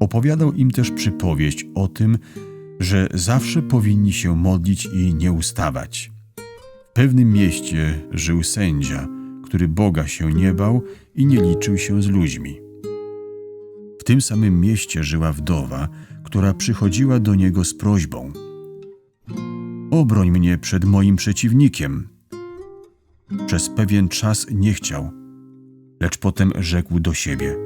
Opowiadał im też przypowieść o tym, że zawsze powinni się modlić i nie ustawać. W pewnym mieście żył sędzia, który Boga się nie bał i nie liczył się z ludźmi. W tym samym mieście żyła wdowa, która przychodziła do niego z prośbą: Obroń mnie przed moim przeciwnikiem. Przez pewien czas nie chciał, lecz potem rzekł do siebie: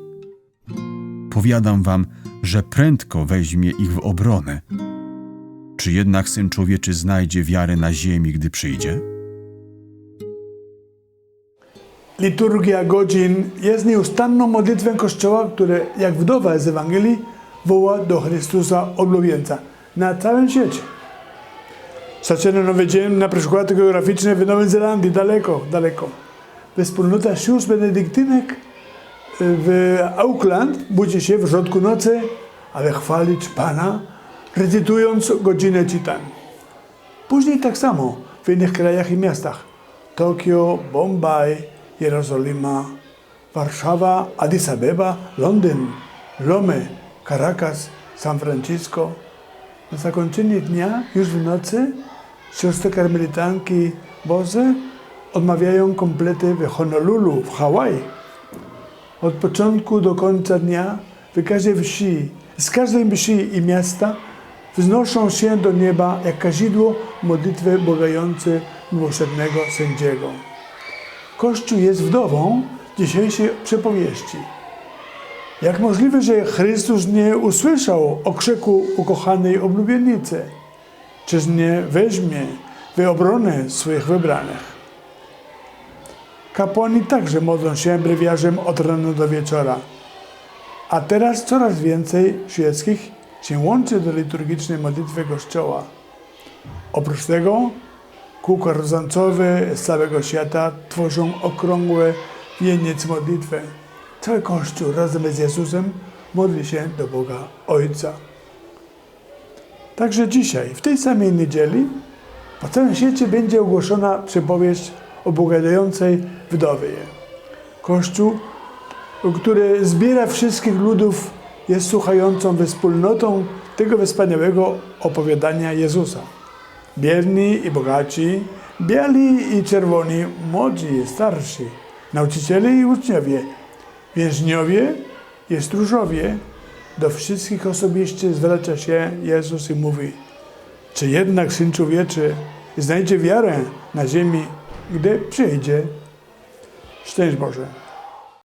Powiadam wam, że prędko weźmie ich w obronę. Czy jednak Syn Człowieczy znajdzie wiarę na ziemi, gdy przyjdzie? Liturgia godzin jest nieustanną modlitwą Kościoła, które, jak wdowa z Ewangelii, woła do Chrystusa oblubieńca na całym świecie. Zaczyna nowy dzień, na przykład geograficzny w Nowej Zelandii, daleko, daleko. Wspólnota sióstr benedyktynek w Auckland budzi się w środku nocy, aby chwalić Pana, recytując godzinę czytań. Później tak samo w innych krajach i miastach. Tokio, Bombaj, Jerozolima, Warszawa, Addis Abeba, Londyn, Lome, Caracas, San Francisco. Na zakończenie dnia, już w nocy, siostry karmelitanki Boże odmawiają komplety w Honolulu, w Hawaii. Od początku do końca dnia w każdej wsi, z każdej wsi i miasta wznoszą się do nieba jak kazidło modlitwy błagające miłosiernego sędziego. Kościół jest wdową dzisiejszej przypowieści. Jak możliwe, że Chrystus nie usłyszał okrzyku ukochanej oblubienicy? Czyż nie weźmie w obronę swoich wybranych? Kapłani także modlą się brewiarzem od rana do wieczora. A teraz coraz więcej świeckich się łączy do liturgicznej modlitwy Kościoła. Oprócz tego kółka rozancowe z całego świata tworzą okrągły wieniec modlitwy. Cały Kościół razem z Jezusem modli się do Boga Ojca. Także dzisiaj, w tej samej niedzieli, po całym świecie będzie ogłoszona przypowieść o błagającej wdowie. Kościół, który zbiera wszystkich ludów, jest słuchającą wspólnotą tego wspaniałego opowiadania Jezusa. Biedni i bogaci, biali i czerwoni, młodzi i starsi, nauczyciele i uczniowie, więźniowie i stróżowie, do wszystkich osobiście zwraca się Jezus i mówi: Czy jednak syn człowieczy znajdzie wiarę na ziemi, gdy przyjdzie? Szczęść Boże.